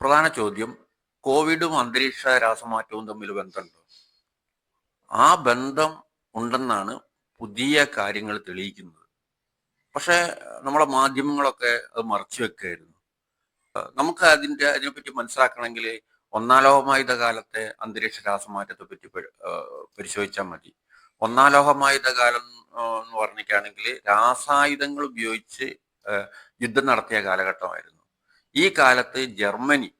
പ്രധാന ചോദ്യം കോവിഡും അന്തരീക്ഷ രാസമാറ്റവും തമ്മിൽ ബന്ധമുണ്ടോ? ആ ബന്ധം ഉണ്ടെന്നാണ് പുതിയ കാര്യങ്ങൾ തെളിയിക്കുന്നത്. പക്ഷേ നമ്മളെ മാധ്യമങ്ങളൊക്കെ അത് മറച്ചു വെക്കുകയായിരുന്നു നമുക്ക് അതിന്റെ അതിനെപ്പറ്റി മനസ്സിലാക്കണമെങ്കിൽ ഒന്നാം കാലത്തെ അന്തരീക്ഷ രാസമാറ്റത്തെ പറ്റി പരി- പരിശോധിച്ചാൽ മതി. ഒന്നാം കാലം എന്ന് പറഞ്ഞിട്ടാണെങ്കിൽ രാസായുധങ്ങൾ ഉപയോഗിച്ച് യുദ്ധം നടത്തിയ കാലഘട്ടമായിരുന്നു. ഈ കാലത്ത് ജർമ്മനി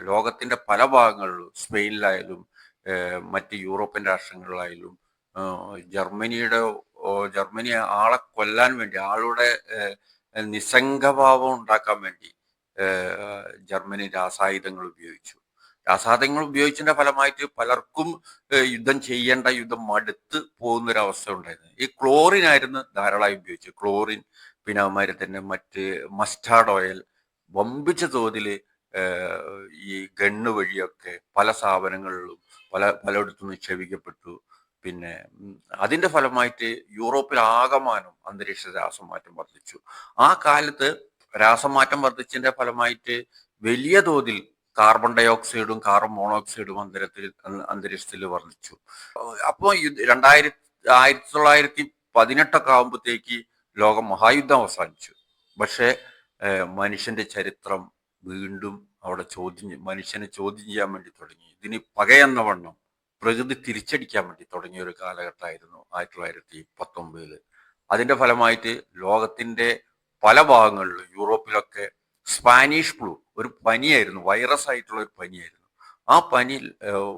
ലോകത്തിന്റെ പല ഭാഗങ്ങളിലും സ്പെയിനിലായാലും മറ്റ് യൂറോപ്യൻ രാഷ്ട്രങ്ങളിലായാലും ജർമ്മനിയുടെ ജർമ്മനി ആളെ കൊല്ലാൻ വേണ്ടി ആളുടെ നിസ്സംഗഭാവം ഉണ്ടാക്കാൻ വേണ്ടി ജർമ്മനി രാസായുധങ്ങൾ ഉപയോഗിച്ചു. രാസായുധങ്ങൾ ഉപയോഗിച്ചതിന്റെ ഫലമായിട്ട് പലർക്കും യുദ്ധം ചെയ്യേണ്ട യുദ്ധം മടുത്ത് പോകുന്ന ഒരു അവസ്ഥ ഉണ്ടായിരുന്നു. ഈ ക്ലോറിൻ ആയിരുന്നു ധാരാളമായി ഉപയോഗിച്ചത്. ക്ലോറിൻ പിന്നെ അതുമാതിരി തന്നെ മറ്റ് മസ്റ്റാർഡ് ഓയിൽ വമ്പിച്ച തോതിൽ ഈ ഗണ്ണ് വഴിയൊക്കെ പല സ്ഥാപനങ്ങളിലും പല പലയിടത്തും നിക്ഷേപിക്കപ്പെട്ടു. പിന്നെ അതിന്റെ ഫലമായിട്ട് യൂറോപ്പിൽ ആകമാനം അന്തരീക്ഷ രാസമാറ്റം വർദ്ധിച്ചു. ആ കാലത്ത് രാസമാറ്റം വർദ്ധിച്ചതിന്റെ ഫലമായിട്ട് വലിയ തോതിൽ കാർബൺ ഡൈ ഓക്സൈഡും കാർബൺ മോണോക്സൈഡും അന്തരത്തിൽ അന്തരീക്ഷത്തിൽ വർദ്ധിച്ചു. അപ്പോൾ രണ്ടായിരത്തി ആയിരത്തി തൊള്ളായിരത്തി പതിനെട്ടൊക്കെ ആകുമ്പോഴത്തേക്ക് ലോകം മഹായുദ്ധം അവസാനിച്ചു. പക്ഷേ ഏഹ് മനുഷ്യന്റെ ചരിത്രം വീണ്ടും അവിടെ ചോദ്യം മനുഷ്യനെ ചോദ്യം ചെയ്യാൻ വേണ്ടി തുടങ്ങി. ഇതിന് പകയെന്ന വണ്ണം പ്രകൃതി തിരിച്ചടിക്കാൻ വേണ്ടി തുടങ്ങിയ ഒരു കാലഘട്ടമായിരുന്നു ആയിരത്തി തൊള്ളായിരത്തി പത്തൊമ്പതിൽ. അതിന്റെ ഫലമായിട്ട് ലോകത്തിന്റെ പല ഭാഗങ്ങളിലും യൂറോപ്പിലൊക്കെ സ്പാനിഷ് ഫ്ലൂ ഒരു പനിയായിരുന്നു വൈറസ് ആയിട്ടുള്ള ഒരു പനിയായിരുന്നു. ആ പനി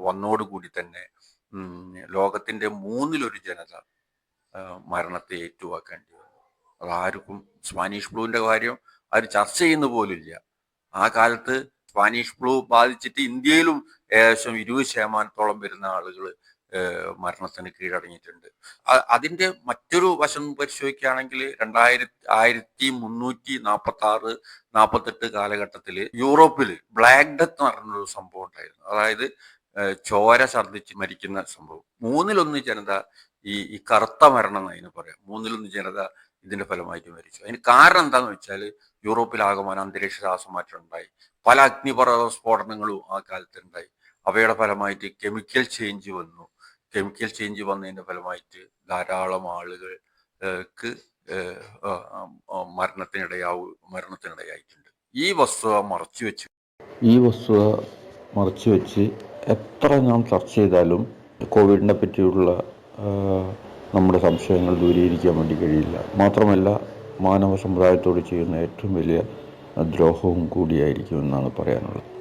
വന്നോടുകൂടി തന്നെ ലോകത്തിന്റെ മൂന്നിലൊരു ജനത മരണത്തെ ഏറ്റുവാക്കേണ്ടി വന്നു. അതാർക്കും സ്പാനിഷ് ഫ്ലൂവിന്റെ കാര്യം ആരും ചർച്ച ചെയ്യുന്ന പോലുമില്ല ആ കാലത്ത് സ്പാനിഷ് ഫ്ലൂ ബാധിച്ചിട്ട് ഇന്ത്യയിലും ഏകദേശം ഇരുപത് ശതമാനത്തോളം വരുന്ന ആളുകൾ മരണത്തിന് കീഴടങ്ങിയിട്ടുണ്ട്. അതിന്റെ മറ്റൊരു വശം പരിശോധിക്കുകയാണെങ്കിൽ രണ്ടായിരത്തി ആയിരത്തി മുന്നൂറ്റി നാൽപ്പത്തി ആറ് നാൽപ്പത്തെട്ട് കാലഘട്ടത്തിൽ യൂറോപ്പിൽ ബ്ലാക്ക് ഡെത്ത് എന്ന് പറഞ്ഞൊരു സംഭവം ഉണ്ടായിരുന്നു. അതായത് ചോര ഛർദ്ദിച്ച് മരിക്കുന്ന സംഭവം. മൂന്നിലൊന്ന് ജനത ഈ ഈ കറുത്ത മരണം എന്ന് പറയാം. മൂന്നിലൊന്ന് ജനത ഇതിന്റെ ഫലമായിട്ട് മരിച്ചു. അതിന് കാരണം എന്താന്ന് വെച്ചാൽ യൂറോപ്പിൽ ആകമാനം അന്തരീക്ഷ രാസമാറ്റം ഉണ്ടായി. പല അഗ്നിപർവത സ്ഫോടനങ്ങളും ആ കാലത്ത് ഉണ്ടായി. അവയുടെ ഫലമായിട്ട് കെമിക്കൽ ചേഞ്ച് വന്നു. കെമിക്കൽ ചേഞ്ച് വന്നതിന്റെ ഫലമായിട്ട് ധാരാളം ആളുകൾക്ക് മരണത്തിനിടയാവു മരണത്തിനിടയായിട്ടുണ്ട്. ഈ വസ്തുത മറച്ചു വെച്ച് ഈ വസ്തുത മറച്ചു വെച്ച് എത്ര ഞാൻ ചർച്ച ചെയ്താലും കോവിഡിനെ പറ്റിയുള്ള നമ്മുടെ സംശയങ്ങൾ ദൂരീകരിക്കാൻ വേണ്ടി കഴിയില്ല. മാത്രമല്ല മാനവ സമുദായത്തോട് ചെയ്യുന്ന ഏറ്റവും വലിയ ദ്രോഹവും കൂടിയായിരിക്കുമെന്നാണ് പറയാനുള്ളത്.